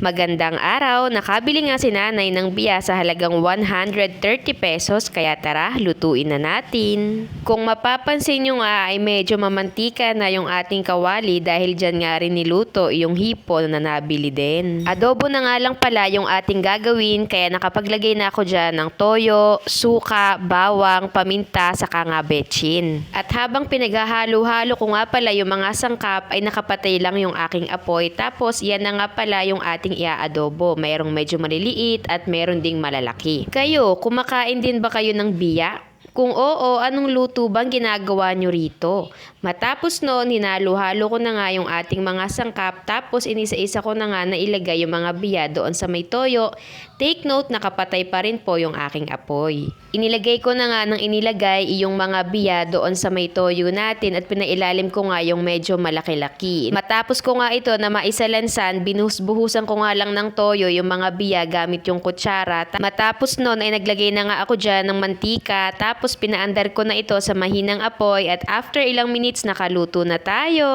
Magandang araw, nakabili nga si nanay ng biya sa halagang 130 pesos kaya tara, lutuin na natin. Kung mapapansin nyo nga ay medyo mamantika na yung ating kawali dahil dyan nga rin niluto yung hipon na nabili din. Adobo na nga lang pala yung ating gagawin kaya nakapaglagay na ako dyan ng toyo, suka, bawang, paminta, saka nga betchin. At habang pinaghahalo-halo ko nga pala yung mga sangkap ay nakapatay lang yung aking apoy tapos yan na nga pala yung ating iaadobo. Mayroong medyo maliliit at meron ding malalaki. Kayo, kumakain din ba kayo ng biya? Kung oo, anong luto bang ginagawa nyo rito? Matapos noon, hinalo-halo ko na nga yung ating mga sangkap tapos inisa-isa ko na nga na ilagay yung mga biya doon sa may toyo. Take note, nakapatay pa rin po yung aking apoy. Inilagay ko na nga ng inilagay yung mga biya doon sa may toyo natin at pinailalim ko nga yung medyo malaki-laki. Matapos ko nga ito na maisalansan, binuhus-buhusan ko nga lang ng toyo yung mga biya gamit yung kutsara. Ta- Matapos noon ay naglagay na nga ako dyan ng mantika tapos pinaandar ko na ito sa mahinang apoy at after ilang minutes nakaluto na tayo.